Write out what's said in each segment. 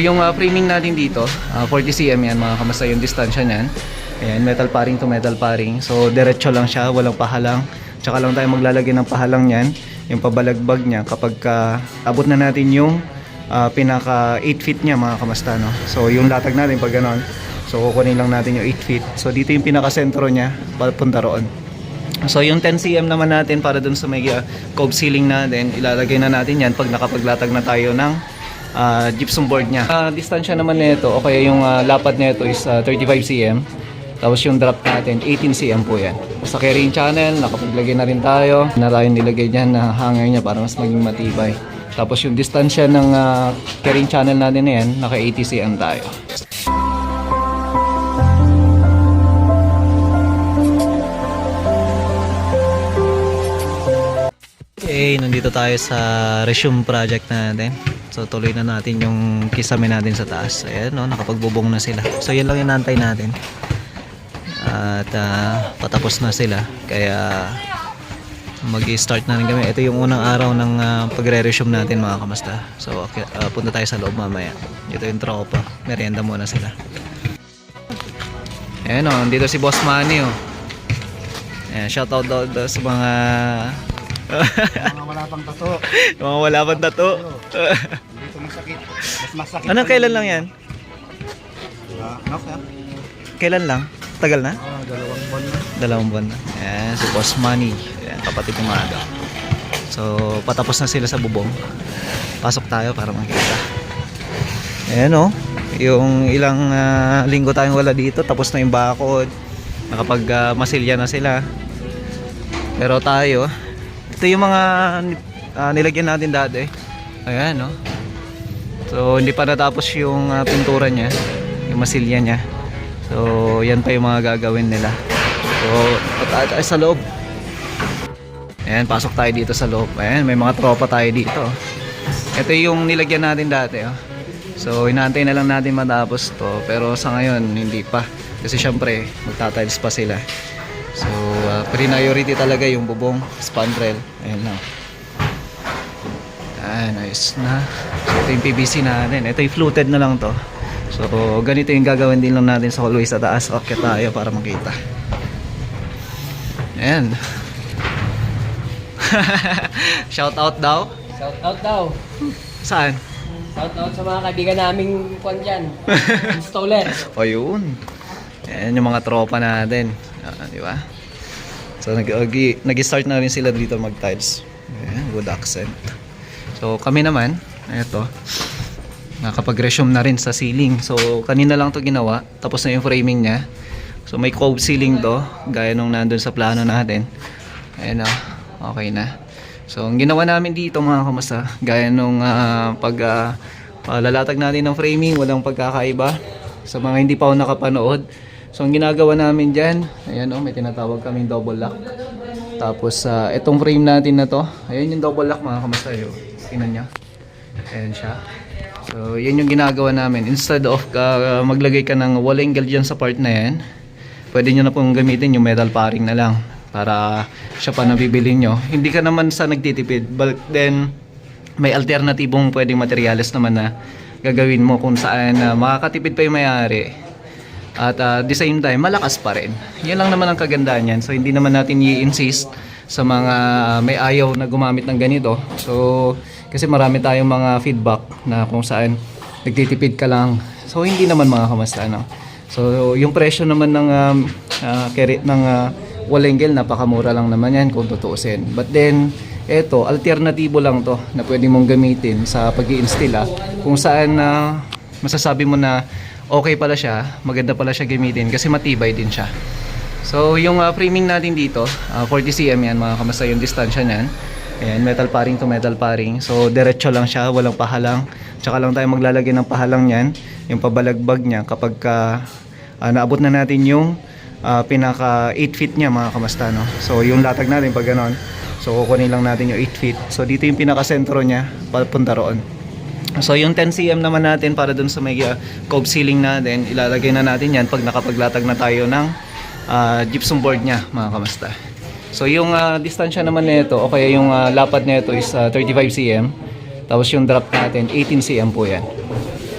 Yung uh, framing natin dito, uh, 40 cm yan mga kamasta yung distansya niyan. Ayan, metal paring to metal paring. So diretso lang siya, walang pahalang. Tsaka lang tayo maglalagay ng pahalang niyan, yung pabalagbag niya kapag ka abot na natin yung uh, pinaka 8 feet niya mga kamasta no. So yung latag natin pag ganon. So kukunin lang natin yung 8 feet. So dito yung pinaka sentro niya, papunta roon. So yung 10 cm naman natin para dun sa may uh, cove ceiling natin, ilalagay na natin yan pag nakapaglatag na tayo ng uh, gypsum board niya. Uh, distansya naman nito o kaya yung uh, lapad nito is uh, 35 cm. Tapos yung drop natin 18 cm po yan. Sa carrying channel, nakapaglagay na rin tayo. Na nilagay dyan na hanger niya para mas maging matibay. Tapos yung distansya ng uh, carrying channel natin na yan, naka 80 cm tayo. Okay, nandito tayo sa resume project natin. So tuloy na natin yung kisame natin sa taas. Ayan, no, nakapagbubong na sila. So yan lang yung nantay natin. At ah, patapos na sila. Kaya mag-start na rin kami. Ito yung unang araw ng ah, pagre-resume natin mga kamasta. So ah, punta tayo sa loob mamaya. Ito yung tropa. Merienda muna sila. Ayan o, dito si Boss Manny o. Ayan, shoutout daw daw sa mga Mga wala pang tato. mga wala pang tato. Dito masakit. Mas masakit. Anong kailan lang yan? Ah, knock ya? Kailan lang? Tagal na? Ah, dalawang buwan na. Dalawang buwan na. Ayan, si Boss Manny. Ayan, kapatid ng maaga. So, patapos na sila sa bubong. Pasok tayo para makita. Ayan o. Yung ilang ah, linggo tayong wala dito. Tapos na yung bakod. Nakapag ah, masilya na sila. Pero tayo, ito yung mga ah, nilagyan natin dati. Ayan no. So, hindi pa natapos yung ah, pintura niya. Yung masilya niya. So, yan pa yung mga gagawin nila. So, tayo tayo sa loob. Ayan, pasok tayo dito sa loob. Ayan, may mga tropa tayo dito. Ito yung nilagyan natin dati. Oh. So, inaantay na lang natin matapos to. Pero sa ngayon, hindi pa. Kasi syempre, magtatiles pa sila. So, uh, priority talaga yung bubong, spandrel. Ayan lang. Ayan, ayos na. So, ito yung PVC natin. Ito yung fluted na lang to. So, ganito yung gagawin din lang natin sa hallway sa taas. Okay tayo para makita. Ayan. Shout out daw. Shout out daw. Saan? Shout out sa mga kaibigan naming kwan dyan. Installer. O yun. Ayan yung mga tropa natin. Ah, di ba? So nag nag-start na rin sila dito mag-tiles. Ayan, good accent. So kami naman, eto. Nakapag-resume na rin sa ceiling. So kanina lang to ginawa. Tapos na yung framing niya. So may cove ceiling to. Gaya nung nandun sa plano natin. Ayan o. Okay na. So ang ginawa namin dito mga kamusta. Gaya nung ah, pag ah, palalatag natin ng framing. Walang pagkakaiba. Sa mga hindi pa ako nakapanood. So ang ginagawa namin dyan, ayan o, may tinatawag kaming double lock. Tapos uh, itong frame natin na to, ayan yung double lock mga kamusta yun. Tingnan nyo. Ayan siya. So yan yung ginagawa namin. Instead of uh, maglagay ka ng wall angle dyan sa part na yan, pwede nyo na pong gamitin yung metal paring na lang para siya pa nabibili nyo. Hindi ka naman sa nagtitipid, but then may alternatibong pwedeng materials naman na gagawin mo kung saan uh, makakatipid pa yung may-ari at uh, the same time, malakas pa rin. Yan lang naman ang kagandahan yan. So, hindi naman natin i-insist sa mga may ayaw na gumamit ng ganito. So, kasi marami tayong mga feedback na kung saan nagtitipid ka lang. So, hindi naman mga kamasta, no? So, yung presyo naman ng, um, uh, carry, ng uh, Walengel, napakamura lang naman yan kung tutuusin. But then, eto, alternatibo lang to na pwede mong gamitin sa pag instill ah, kung saan na masasabi mo na okay pala siya, maganda pala siya gamitin kasi matibay din siya. So yung uh, framing natin dito, uh, 40 cm yan mga kamasa yung distansya niyan. Ayan, metal paring to metal paring. So diretso lang siya, walang pahalang. Tsaka lang tayo maglalagay ng pahalang niyan, yung pabalagbag niya kapag ka, uh, naabot na natin yung uh, pinaka 8 feet niya mga kamasta no. So yung latag natin pag ganon. So kukunin lang natin yung 8 feet. So dito yung pinaka sentro niya, papunta roon. So yung 10 cm naman natin para dun sa may uh, cove ceiling natin, ilalagay na natin yan pag nakapaglatag na tayo ng uh, gypsum board niya mga kamasta. So yung uh, distansya naman nito o kaya yung uh, lapad nito is uh, 35 cm. Tapos yung drop natin 18 cm po yan.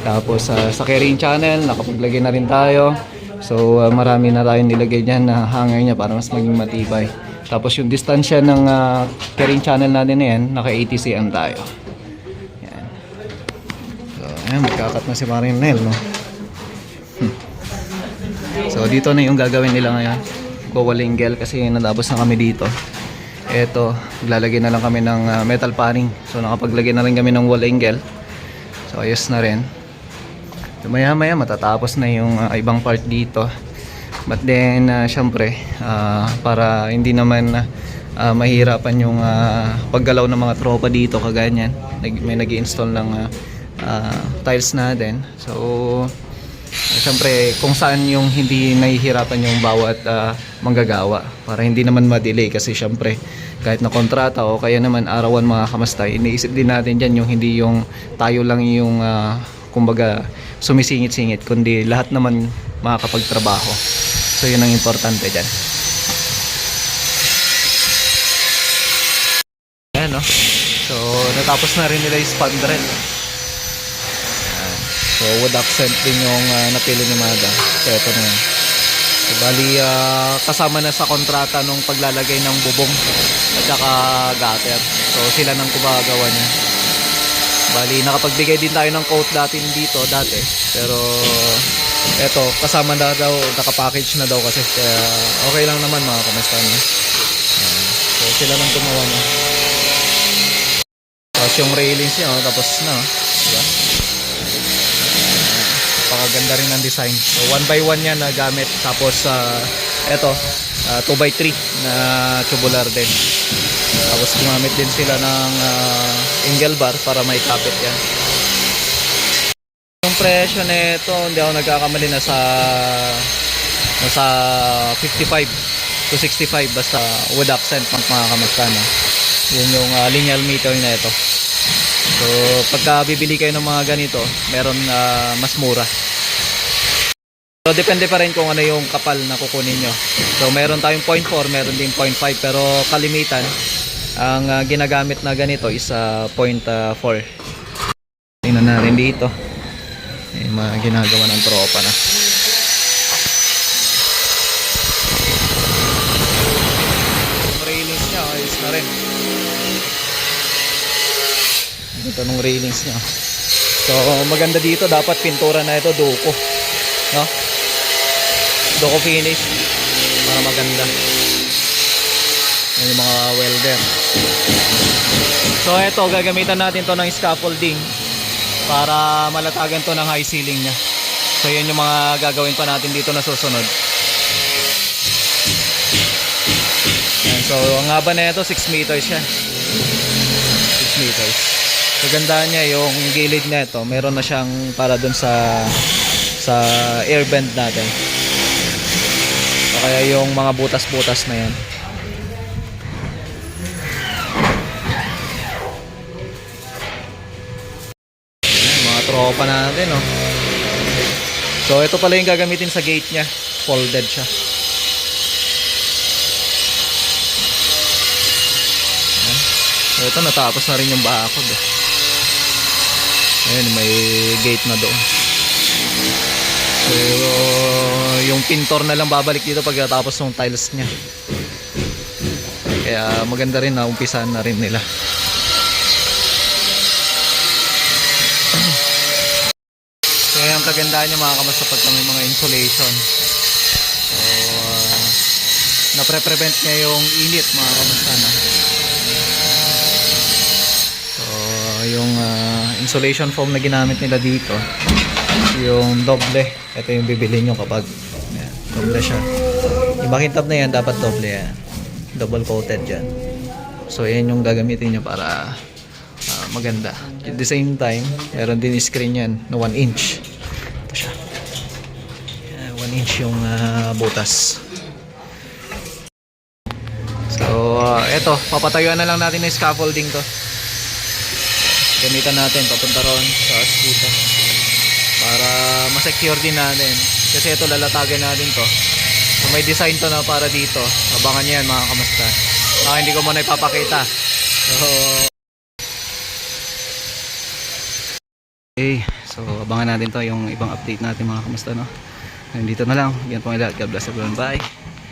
Tapos ah, sa carrying channel, nakapaglagay na rin tayo. So ah, marami na tayong nilagay dyan na hanger niya para mas maging matibay. Tapos yung distansya ng ah, carrying channel natin na yan, naka 80 cm tayo. Ayan, magkakat na si Marinel, no? Hmm. So dito na yung gagawin nila ngayon. Kuwalinggel kasi natapos na kami dito. Eto, lalagay na lang kami ng ah, metal paring. So nakapaglagay na rin kami ng wall angle. So ayos na rin. So, maya maya matatapos na yung ah, ibang part dito. But then, ah, syempre, ah, para hindi naman ah, mahirapan yung ah, paggalaw ng mga tropa dito kaganyan. May nag install ng ah, ah, tiles natin. So, ah, syempre, kung saan yung hindi nahihirapan yung bawat ah, manggagawa. Para hindi naman ma-delay kasi syempre, kahit na kontrata o kaya naman arawan mga kamastay, iniisip din natin dyan yung hindi yung tayo lang yung ah, kumbaga sumisingit-singit kundi lahat naman makakapagtrabaho. So yun ang importante dyan. Ayan no. So natapos na rin nila yung spandrel. So wood accent din yung ah, napili ni Mada. So ito na yan. So, bali ah, kasama na sa kontrata nung paglalagay ng bubong at saka gutter. So sila nang gumagawa niya. Bali, nakapagbigay din tayo ng quote dati dito, dati. Pero, eto, kasama na daw, nakapackage na daw kasi. Kaya, okay lang naman mga kamusta niya. Ayan. So, sila nang gumawa niya. Tapos yung railings niya, oh, tapos na. oh. Diba? Napakaganda rin ng design. So, one by one yan na gamit. Tapos, uh, eto, 2x3 na tubular din. Tapos gumamit din sila ng uh, angle bar para may kapit yan. Yung presyo nito, hindi ako nagkakamali na sa nasa 55 to 65 basta wood accent mga kamagkano. Yun yung uh, lineal meter na ito. So pagka bibili kayo ng mga ganito, meron uh, mas mura. So depende pa rin kung ano yung kapal na kukunin nyo. So meron tayong 0.4, meron din 0.5 pero kalimitan ang ah, ginagamit na ganito is ah, 0.4. Tingnan natin dito. Yung mga ginagawa ng tropa na. Yung railings niya, ayos na rin. Ito nung railings niya. So maganda dito, dapat pintura na ito, duko. No? Duko finish. Para maganda. Yan yung mga welder. So eto, gagamitan natin to ng scaffolding para malatagan to ng high ceiling niya. So yun yung mga gagawin pa natin dito na susunod. Yan, so ang haba na ito 6 meters siya. 6 meters. So ganda niya yung gilid na ito, meron na siyang para dun sa sa air vent natin. O kaya yung mga butas-butas na yan. Mga tropa natin, oh. So, ito pala yung gagamitin sa gate niya. Folded siya. So, ito natapos na rin yung bakod, eh. Ayan, may gate na doon. So, yung pintor na lang babalik dito pagkatapos ng tiles niya. Kaya maganda rin na umpisahan na rin nila. Kaya ang kagandahan niya mga kamas pag may mga insulation. So, uh, napre-prevent niya yung init mga kamusta na. So, yung uh, insulation foam na ginamit nila dito, yung doble. Ito yung bibili nyo kapag yan, doble siya. Yung makintab na yan, dapat doble yan. Double coated yan. So, yan yung gagamitin nyo para ah, maganda. At the same time, meron din screen yan na 1 inch. Ito siya. 1 inch yung ah, butas. So, ah, eto, papatayuan na lang natin yung scaffolding to. Gamitan natin papunta ron sa dito. Para ma-secure din natin. Kasi ito lalatagan natin to. So, may design to na para dito. Abangan nyo yan mga kamusta. Ah, hindi ko muna ipapakita. So, Okay, So, abangan natin to yung ibang update natin mga kamusta, no? Nandito na lang. Yan po ang lahat. God bless everyone. Bye!